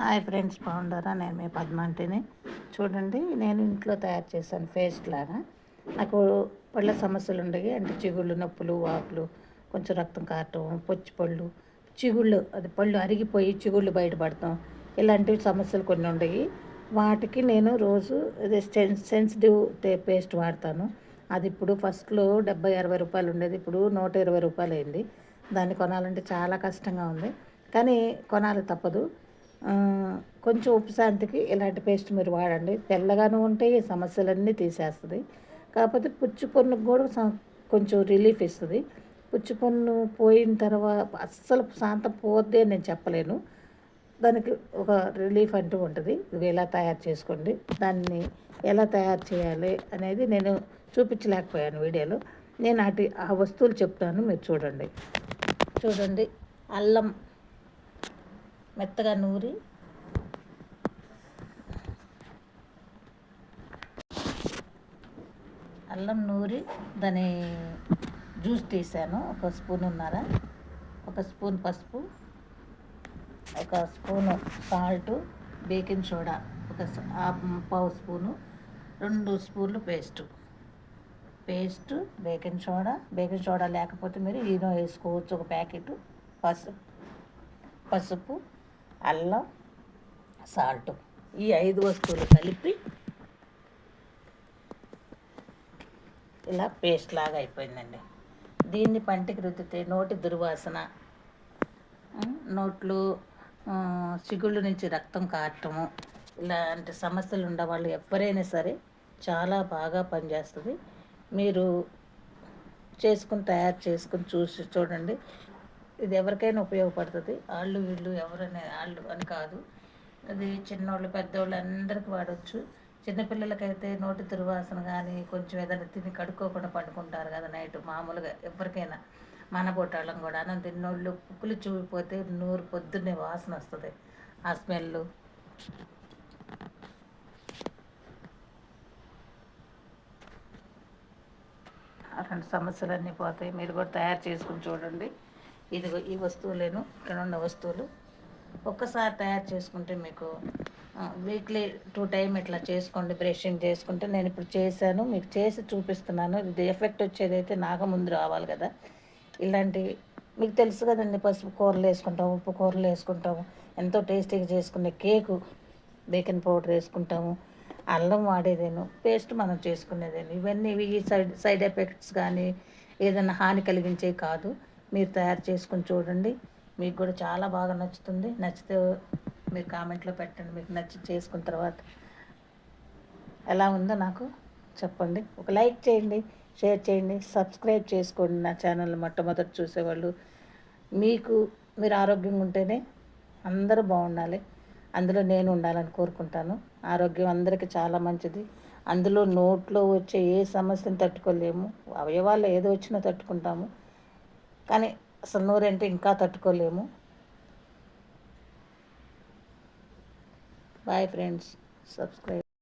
Hi friends బాగుండారా నేను మీ పద్మాంటిని. చూడండి నేను ఇంట్లో తయారు చేశాను పేస్ట్ లాగా నాకు పళ్ళ సమస్యలు ఉండేవి అంటే చిగుళ్ళు నొప్పులు వాపులు కొంచెం రక్తం కారటం పొచ్చి పళ్ళు చిగుళ్ళు అది పళ్ళు అరిగిపోయి చిగుళ్ళు బయటపడతాం ఇలాంటి సమస్యలు కొన్ని ఉండేవి. వాటికి నేను రోజు అదే సెన్సిటివ్ పేస్ట్ వాడతాను. అది ఇప్పుడు ఫస్ట్లో డెబ్బై అరవై రూపాయలు ఉండేది. ఇప్పుడు నూట ఇరవై రూపాయలు అయింది దాన్ని కొనాలంటే చాలా కష్టంగా ఉంది. కానీ కొనాలి తప్పదు. కొంచెం ఉపశాంతికి ఇలాంటి పేస్ట్ మీరు వాడండి. తెల్లగానే ఉంటాయి సమస్యలన్నీ తీసేస్తుంది. కాకపోతే పుచ్చుపన్నుకు కూడా కొంచెం రిలీఫ్ ఇస్తుంది. పుచ్చిపొన్ను పోయిన తర్వాత అస్సలు శాంతం పోద్ది అని నేను చెప్పలేను. దానికి ఒక రిలీఫ్ అంటూ ఉంటుంది. ఇవి ఎలా తయారు చేసుకోండి. దాన్ని ఎలా తయారు చేయాలి అనేది నేను చూపించలేకపోయాను వీడియోలో. నేను అటు ఆ వస్తువులు చెప్తాను మీరు చూడండి. చూడండి. అల్లం మెత్తగా నూరి. అల్లం నూరి దాని జ్యూస్ తీసాను ఒక స్పూన్ ఉన్నారా ఒక స్పూన్ పసుపు ఒక స్పూను సాల్ట్ బేకింగ్ సోడా ఒక పావు స్పూను రెండు స్పూన్లు paste. Paste baking soda baking soda లేకపోతే మీరు ఈనో వేసుకోవచ్చు ఒక ప్యాకెట్. పసుపు పసుపు అల్లం సాల్ట్ ఈ ఐదు వస్తువులు కలిపి ఇలా పేస్ట్ లాగా అయిపోయిందండి. దీన్ని పంటికి రుద్దితే నోటి దుర్వాసన నోట్లు చిగుళ్ళు నుంచి రక్తం కారటము ఇలాంటి సమస్యలు ఉండవాళ్ళు ఎవరైనా సరే చాలా బాగా పనిచేస్తుంది. మీరు చేసుకుని తయారు చేసుకుని చూసి చూడండి. ఇది ఎవరికైనా ఉపయోగపడుతుంది. వాళ్ళు వీళ్ళు ఎవరైనా వాళ్ళు అని కాదు. అది చిన్నోళ్ళు పెద్దోళ్ళు అందరికీ వాడచ్చు. చిన్నపిల్లలకైతే నోటి దుర్వాసన కానీ కొంచెం ఏదైనా తిని కడుక్కోకుండా పండుకుంటారు కదా నైట్. మామూలుగా ఎవరికైనా. మన పొట్టాళ్ళం కూడా అన్నం తిన్నోళ్ళు పుక్కులు చూపిపోతే నూరు పొద్దున్నే వాసన వస్తుంది. ఆ స్మెల్ అలాంటి సమస్యలన్నీ పోతాయి. మీరు కూడా తయారు చేసుకుని చూడండి. ఇదిగో ఈ వస్తువులేను ఇక్కడ ఉన్న వస్తువులు. ఒక్కసారి తయారు చేసుకుంటే మీకు వీక్లీ టూ టైం ఇట్లా చేసుకోండి బ్రషింగ్ చేసుకుంటే నేను ఇప్పుడు చేశాను మీకు చేసి చూపిస్తున్నాను. ఇది ఎఫెక్ట్ వచ్చేదైతే నాకు ముందు రావాలి కదా. ఇలాంటివి మీకు తెలుసు కదండి పసుపు కూరలు వేసుకుంటాము ఉప్పు కూరలు వేసుకుంటాము ఎంతో టేస్టీగా చేసుకునే కేకు బేకింగ్ పౌడర్ వేసుకుంటాము అల్లం వాడేదేను పేస్ట్ మనం చేసుకునేదేను. ఇవన్నీ ఇవి సైడ్ సైడ్ ఎఫెక్ట్స్ కానీ ఏదైనా హాని కలిగించే కాదు. మీరు తయారు చేసుకొని చూడండి. మీకు కూడా చాలా బాగా నచ్చుతుంది. నచ్చితే మీరు కామెంట్లో పెట్టండి. మీకు నచ్చి చేసుకున్న తర్వాత ఎలా ఉందో నాకు చెప్పండి. ఒక లైక్ చేయండి షేర్ చేయండి సబ్స్క్రైబ్ చేసుకోండి నా ఛానల్ మొట్టమొదటి చూసేవాళ్ళు. మీకు మీరు ఆరోగ్యంగా ఉంటేనే అందరూ బాగుండాలి. అందులో నేను ఉండాలని కోరుకుంటాను. ఆరోగ్యం అందరికీ చాలా మంచిది. అందులో నోట్లో వచ్చే ఏ సమస్యను తట్టుకోలేము. అవయవాళ్ళు ఏదో వచ్చినా తట్టుకుంటాము. కానీ అసలు నూరంటే ఇంకా తట్టుకోలేము. Bye friends subscribe